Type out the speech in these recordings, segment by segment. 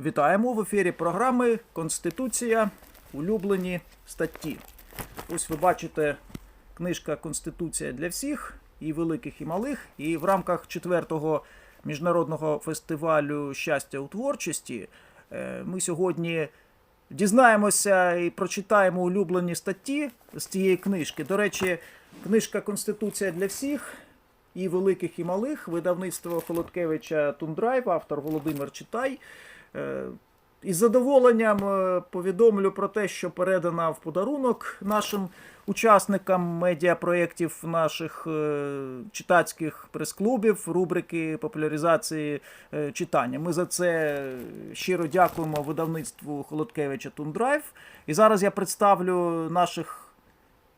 Вітаємо в ефірі програми Конституція. Улюблені статті. Ось ви бачите книжка Конституція для всіх, і великих, і малих. І в рамках четвертого міжнародного фестивалю щастя у творчості е, ми сьогодні дізнаємося і прочитаємо улюблені статті з цієї книжки. До речі, книжка Конституція для всіх. І великих, і малих, видавництво Холодкевича Тундрайв, автор Володимир Читай. Е, Із задоволенням е, повідомлю про те, що передана в подарунок нашим учасникам медіапроєктів наших е, читацьких прес-клубів, рубрики популяризації читання. Ми за це щиро дякуємо видавництву Холодкевича Тундрайв. І зараз я представлю наших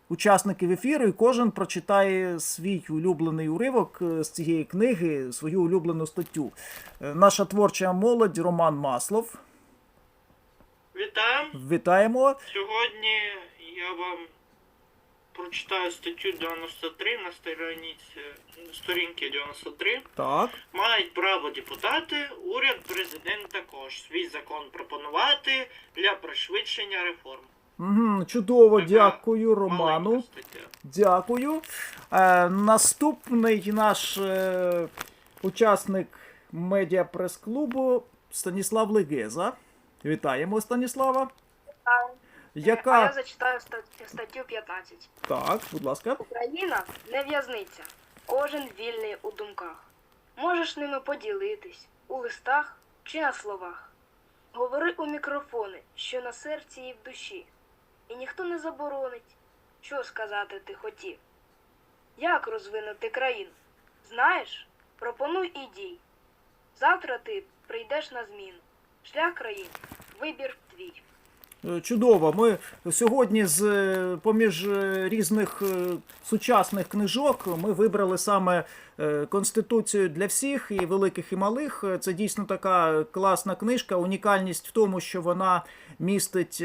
учасників ефіру, і кожен прочитає свій улюблений уривок е, з цієї книги, свою улюблену статтю. Е, Наша творча молодь Роман Маслов. Вітаю! Вітаємо. Сьогодні я вам прочитаю статтю 93 на сторінці, сторінці 93. Так. Мають право депутати, уряд, президент також свій закон пропонувати для пришвидшення реформ. Угу, чудово, дякую Роману. Дякую. Е, наступний наш е, учасник медіа прес-клубу Станіслав Легеза. Вітаємо Станіслава. А Яка. я зачитаю стат- статтю 15. Так, будь ласка. Україна не в'язниця. Кожен вільний у думках. Можеш ними поділитись у листах чи на словах. Говори у мікрофони, що на серці і в душі. І ніхто не заборонить, що сказати ти хотів. Як розвинути країну? Знаєш? Пропонуй і дій. Завтра ти прийдеш на зміну. Шлях країни, вибір твій. Чудово. Ми сьогодні з е, поміж е, різних е, сучасних книжок ми вибрали саме Конституцію для всіх і великих і малих. Це дійсно така класна книжка. Унікальність в тому, що вона містить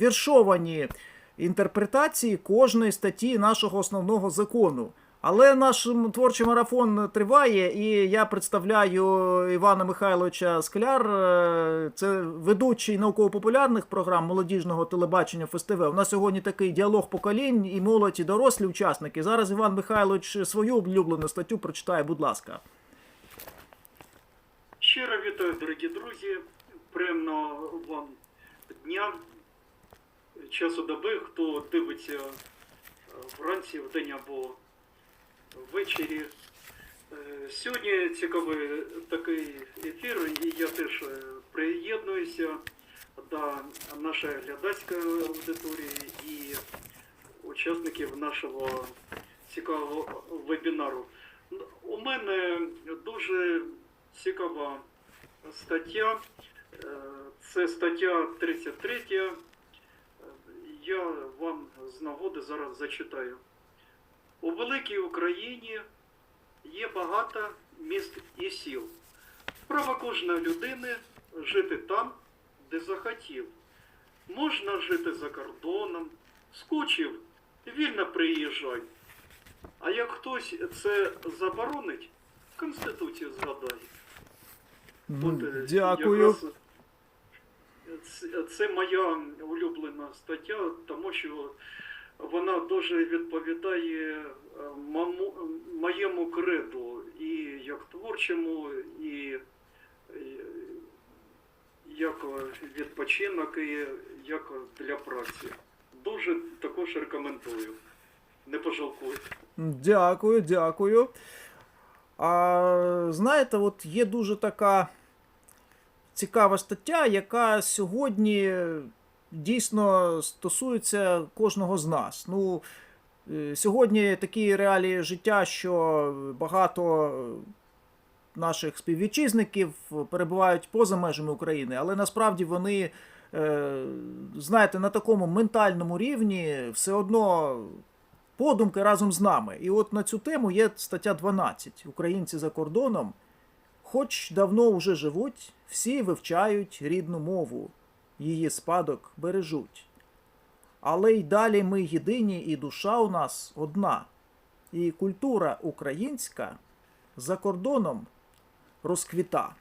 віршовані інтерпретації кожної статті нашого основного закону. Але наш творчий марафон триває, і я представляю Івана Михайловича Скляр. е, Це ведучий науково-популярних програм молодіжного телебачення ФСТВ. У нас сьогодні такий діалог поколінь і молодь, і дорослі учасники. Зараз Іван Михайлович свою улюблену статтю прочитає, будь ласка. Щиро вітаю, дорогі друзі. Приємного вам дня, часу доби, хто дивиться е, вранці, вдень або ввечері. Е, Сьогодні цікавий такий ефір, і я теж е, приєднуюся до нашої глядацької аудиторії і учасників нашого цікавого вебінару. У мене дуже цікава стаття. Е, Це стаття 33. Е, Я вам з нагоди зараз зачитаю. У великій Україні є багато міст і сіл. Право кожної людини жити там, де захотів. Можна жити за кордоном, скучив, вільно приїжджай. А як хтось це заборонить, Конституцію згадай. От, е, Дякую. якраз це моя улюблена стаття, тому що вона дуже відповідає е, моєму креду і як творчому, і як відпочинок, і як для праці. Дуже також рекомендую. Не пожалкуйте. Дякую, дякую. А знаєте, от є дуже така цікава стаття, яка сьогодні дійсно стосується кожного з нас. Ну, е, сьогодні такі реалії життя, що багато наших співвітчизників перебувають поза межами України, але насправді вони, е, знаєте, на такому ментальному рівні все одно подумки разом з нами. І от на цю тему є стаття 12. Українці за кордоном, хоч давно уже живуть, всі вивчають рідну мову, її спадок бережуть. Але й далі ми єдині, і душа у нас одна. І культура українська за кордоном розквіта.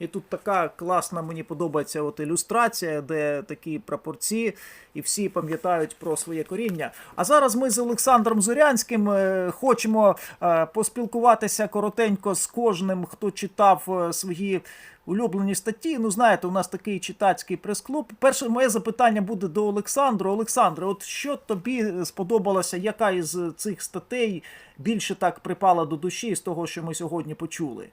І тут така класна, мені подобається от ілюстрація, де такі прапорці, і всі пам'ятають про своє коріння. А зараз ми з Олександром Зорянським е, хочемо е, поспілкуватися коротенько з кожним, хто читав е, свої улюблені статті. Ну, знаєте, у нас такий читацький прес-клуб. Перше моє запитання буде до Олександру. Олександре, от що тобі сподобалося, яка із цих статей більше так припала до душі з того, що ми сьогодні почули?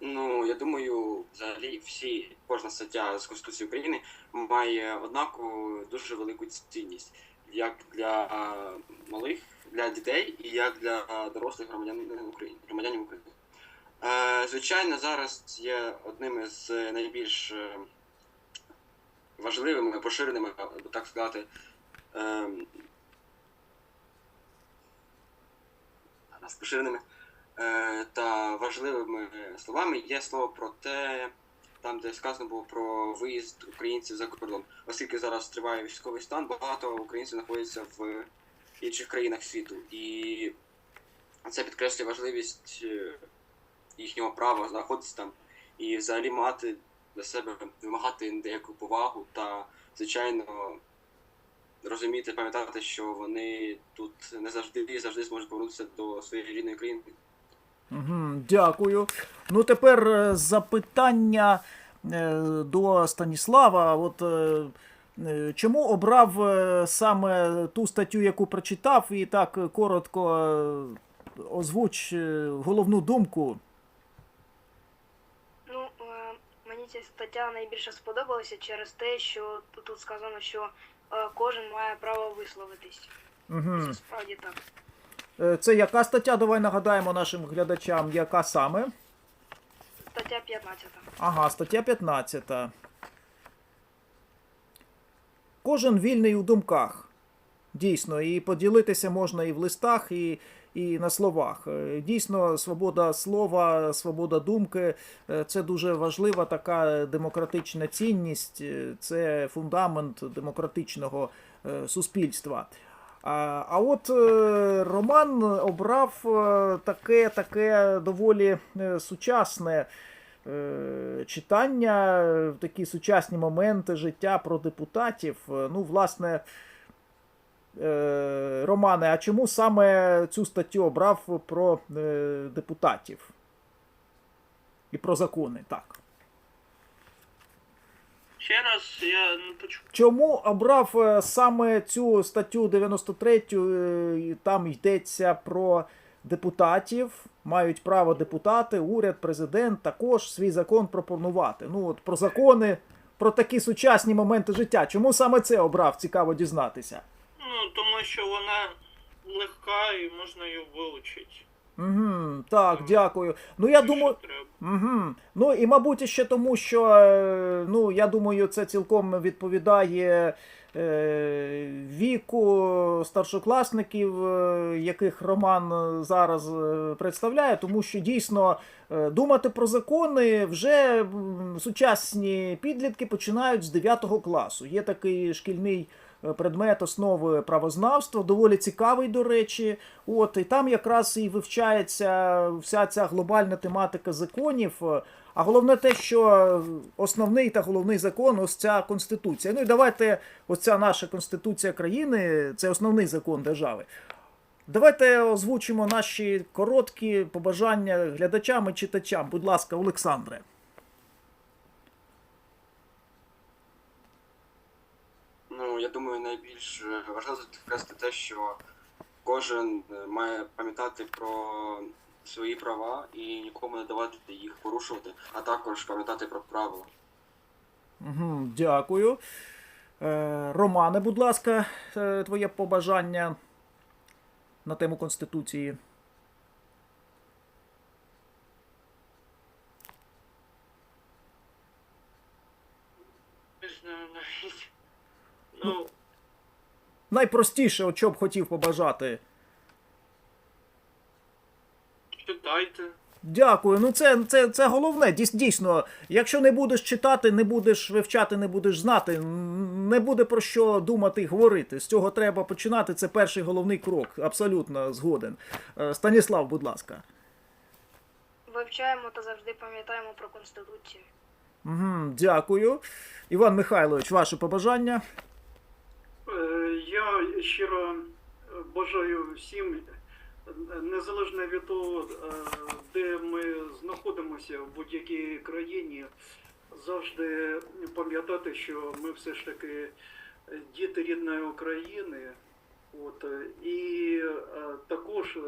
Ну, я думаю, взагалі всі, кожна стаття з Конституції України має однакову дуже велику цінність як для е, малих, для дітей і як для дорослих громадян України, громадянів України. Е, звичайно, зараз є одним із найбільш е, важливими, поширеними, так сказати, е, з поширеними та важливими словами є слово про те, там, де сказано було про виїзд українців за кордон. Оскільки зараз триває військовий стан, багато українців знаходяться в інших країнах світу. І це підкреслює важливість е, їхнього права знаходитися там і взагалі мати для себе вимагати деяку повагу та, звичайно, розуміти, пам'ятати, що вони тут не завжди завжди зможуть повернутися до своєї рідної країни. Угу, дякую. Ну тепер е, запитання е, до Станіслава. От е, чому обрав саме ту статтю, яку прочитав, і так коротко озвуч головну думку. Ну, мені ця стаття найбільше сподобалася через те, що тут- сказано, що кожен має право висловитись. Угу. Це справді так. Е, Це яка стаття? Давай нагадаємо нашим глядачам, яка саме? Стаття 15. Ага, стаття 15. Кожен вільний у думках. Дійсно, і поділитися можна і в листах, і, і на словах. Е, Дійсно, свобода слова, свобода думки е, це дуже важлива така демократична цінність, це фундамент демократичного суспільства. А, от е, Роман обрав е, таке, таке доволі е, сучасне читання, такі сучасні моменти життя про депутатів. Ну, власне, Романе, а чому саме цю статтю обрав про депутатів? І про закони, так. Ще раз я не почув. Чому обрав е, саме цю статтю 93, е, там йдеться про депутатів, мають право депутати, уряд, президент також свій закон пропонувати. Ну от про закони, про такі сучасні моменти життя. Чому саме це обрав? Цікаво дізнатися. Ну, тому що вона легка і можна її вилучити. Угу, так, дякую. Ну я думаю. Угу. Ну і мабуть ще тому, що е, ну я думаю, це цілком відповідає е, віку старшокласників, е, яких Роман зараз е, представляє, тому що дійсно думати про закони вже сучасні підлітки починають з 9 класу. Є такий шкільний. Е, Предмет основи правознавства, доволі цікавий, до речі. От, і там якраз і вивчається вся ця глобальна тематика законів. Е, А головне те, що основний та головний закон ось ця конституція. Ну і давайте, ось ця наша конституція країни, це основний закон держави. Давайте озвучимо наші короткі побажання глядачам і читачам. Будь ласка, Олександре. Ну, я думаю, найбільш е, важливо підкреслити те, що кожен е, має пам'ятати про свої права і нікому не давати їх порушувати, а також пам'ятати про правила. Угу, дякую. Е, Романе, будь ласка, е, твоє побажання на тему Конституції. Не знаю навіть. Ну, Найпростіше, от що б хотів побажати. читайте. Дякую. Ну це, це, це головне. Дійсно, якщо не будеш читати, не будеш вивчати, не будеш знати, не буде про що думати і говорити. З цього треба починати. Це перший головний крок. Абсолютно згоден. Е, Станіслав, будь ласка. вивчаємо та завжди пам'ятаємо про Конституцію. Угу, дякую. Іван Михайлович, ваше побажання. Е, Я щиро бажаю всім, е, незалежно від того, е, де ми знаходимося в будь-якій країні, завжди пам'ятати, що ми все ж таки діти рідної України. От, е, і е, також е,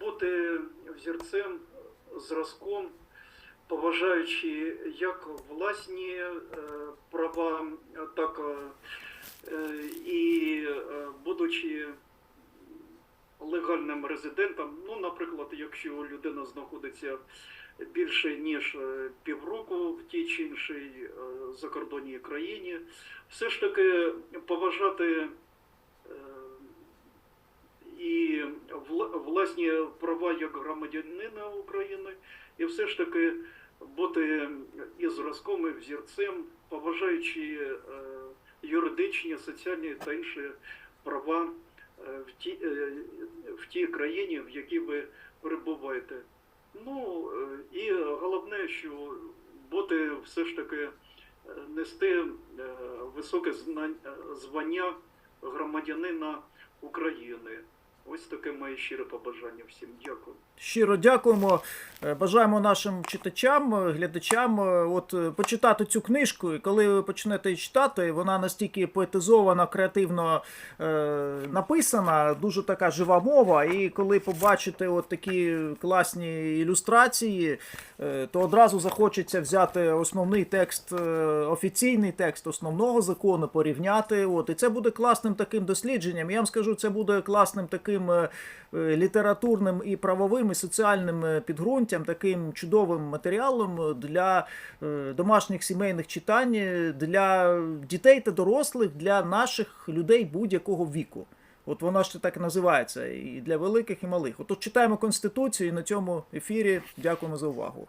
бути взірцем, зразком, поважаючи як власні е, права, так е, і е, будучи легальним резидентом, ну, наприклад, якщо людина знаходиться більше ніж півроку в тій чи іншій закордонній країні, все ж таки поважати і вла- власні права як громадянина України, і все ж таки бути і зразком, і взірцем, поважаючи е, юридичні, соціальні та інші права е, в тій, е, в тій країні, в якій ви перебуваєте. Ну і головне, що бути все ж таки нести високе е, звання громадянина України. Ось таке моє щире побажання всім. Дякую. Щиро дякуємо. Е, Бажаємо нашим читачам, е, глядачам е, от почитати цю книжку. І коли ви почнете читати, вона настільки поетизована, креативно е, написана, дуже така жива мова. І коли побачите от такі класні ілюстрації, е, то одразу захочеться взяти основний текст, е, офіційний текст основного закону, порівняти. От, і це буде класним таким дослідженням. Я вам скажу, це буде класним таким е, літературним і правовим, і соціальним підґрунтям, таким чудовим матеріалом для е, домашніх сімейних читань, для дітей та дорослих, для наших людей будь-якого віку. От вона ж так і називається і для великих, і малих. Отож читаємо Конституцію і на цьому ефірі. Дякуємо за увагу.